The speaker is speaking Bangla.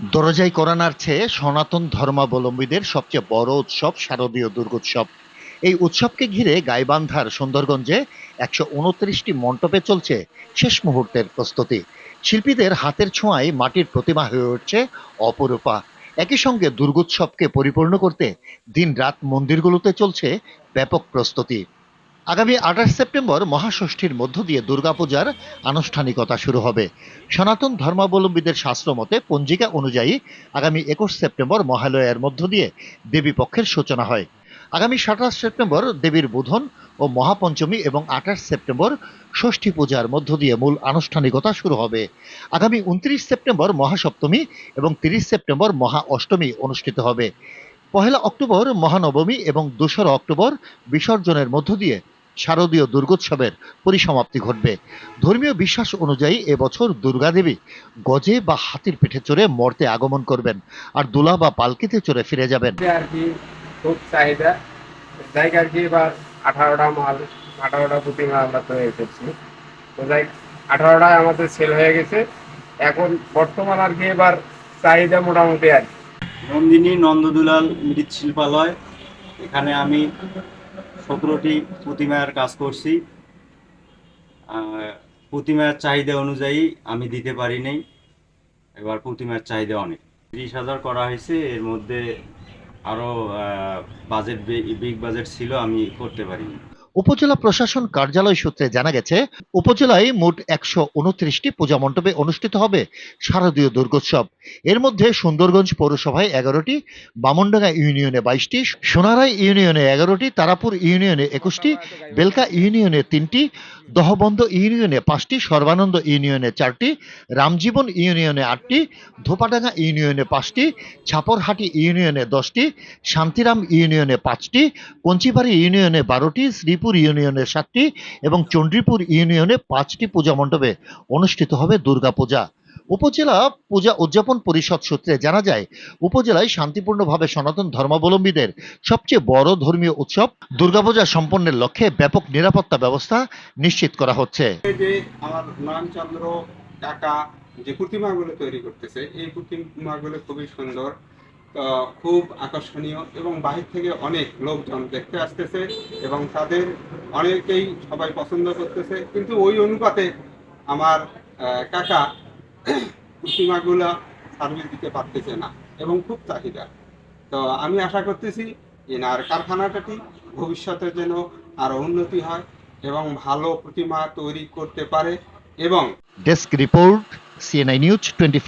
দরজাই করানার চেয়ে সনাতন ধর্মাবলম্বীদের সবচেয়ে বড় উৎসব, শারদীয় দুর্গোৎসব। এই উৎসবকে ঘিরে গাইবান্ধার সুন্দরগঞ্জে একশো উনত্রিশটি মণ্ডপে চলছে শেষ মুহূর্তের প্রস্তুতি। শিল্পীদের হাতের ছোঁয়ায় মাটির প্রতিমা হয়ে উঠছে অপরূপা। একই সঙ্গে দুর্গোৎসবকে পরিপূর্ণ করতে দিনরাত মন্দিরগুলোতে চলছে ব্যাপক প্রস্তুতি। আগামী আঠাশ সেপ্টেম্বর মহাষষ্ঠীর মধ্য দিয়ে দুর্গাপূজার আনুষ্ঠানিকতা শুরু হবে। সনাতন ধর্মাবলম্বীদের শাস্ত্র মতে, পঞ্জিকা অনুযায়ী আগামী একুশ সেপ্টেম্বর মহালয়ার মধ্য দিয়ে দেবী পক্ষের সূচনা হয়। আগামী সাতাশ সেপ্টেম্বর দেবীর বোধন ও মহাপঞ্চমী এবং আঠাশ সেপ্টেম্বর ষষ্ঠী পূজার মধ্য দিয়ে মূল আনুষ্ঠানিকতা শুরু হবে। আগামী উনত্রিশ সেপ্টেম্বর মহাসপ্তমী এবং তিরিশ সেপ্টেম্বর মহা অষ্টমী অনুষ্ঠিত হবে। পহেলা অক্টোবর মহানবমী এবং দোসরা অক্টোবর বিসর্জনের মধ্য দিয়ে শারদীয় দুর্গোৎসবের পরিসমাপ্তি ঘটবে। ধর্মীয় বিশ্বাস অনুযায়ী এবছর দুর্গাদেবী গজে বা হাতির পিঠে চড়ে মর্তে আগমন করবেন আর দুলা বা পালকিতে চড়ে ফিরে যাবেন। আর কি খুব চাহিদা। যাই আর কি এবার আঠারোটা মাল আঠারোটা প্রতিমা আমরা তৈরি করছি। তো যাই আঠারোটায় আমাদের সেল হয়ে গেছে। এখন বর্তমান আর কি এবার চাহিদা মোটামুটি আর নন্দিনী নন্দদুলাল মৃৎশিল্পালয়। এখানে আমি সতেরোটি প্রতিমার কাজ করছি। প্রতিমার চাহিদা অনুযায়ী আমি দিতে পারি নাই। এবার প্রতিমার চাহিদা অনেক। তিরিশ হাজার করা হয়েছে, এর মধ্যে আরও বাজেট বিগ বাজেট ছিল, আমি করতে পারিনি। উপজেলা প্রশাসন কার্যালয় সূত্রে জানা গেছে, উপজেলায় মোট একশো উনত্রিশটি পূজা মণ্ডপে অনুষ্ঠিত হবে শারদীয় দুর্গোৎসব। এর মধ্যে সুন্দরগঞ্জ পৌরসভায় এগারোটি, বামনডাঙ্গা ইউনিয়নে বাইশটি সোনারাই ইউনিয়নে এগারোটি, তারাপুর ইউনিয়নে একুশটি, বেলকা ইউনিয়নে তিনটি, দহবন্দ ইউনিয়নে পাঁচটি, সর্বানন্দ ইউনিয়নে চারটি, রামজীবন ইউনিয়নে আটটি, ধোপাডাঙ্গা ইউনিয়নে পাঁচটি, ছাপরহাটি ইউনিয়নে দশটি, শান্তিরাম ইউনিয়নে পাঁচটি, কঞ্চিবাড়ি ইউনিয়নে বারোটি, শ্রীপুর ইউনিয়নে সাতটি এবং চণ্ডীপুর ইউনিয়নে পাঁচটি পূজা মণ্ডপে অনুষ্ঠিত হবে দুর্গাপূজা। উপজেলা পূজা উদযাপন পরিষদ সূত্রে জানা যায়, উপজেলায় শান্তিপূর্ণভাবে সনাতন ধর্মাবলম্বীদের সবচেয়ে বড় ধর্মীয় উৎসব দুর্গাপূজা সম্পন্নের লক্ষ্যে ব্যাপক নিরাপত্তা ব্যবস্থা নিশ্চিত করা হচ্ছে। যে প্রতিমাগুলো তৈরি করতেছে, এই প্রতিমাগুলো খুবই সুন্দর। খুব আকর্ষণীয় এবং বাহির থেকে অনেক লোকজন দেখতে আসতেছে এবং তাদের অনেকেই সবাই পছন্দ করতেছে। কিন্তু ওই অনুপাতে আমার কাকা প্রতিমাগুলো সার্ভিস দিতে পারতেছে না এবং খুব চাহিদা। তো আমি আশা করতেছি এনার কারখানাটাটি ভবিষ্যতে যেন আরও উন্নতি হয় এবং ভালো প্রতিমা তৈরি করতে পারে এবং desk report CNI news twenty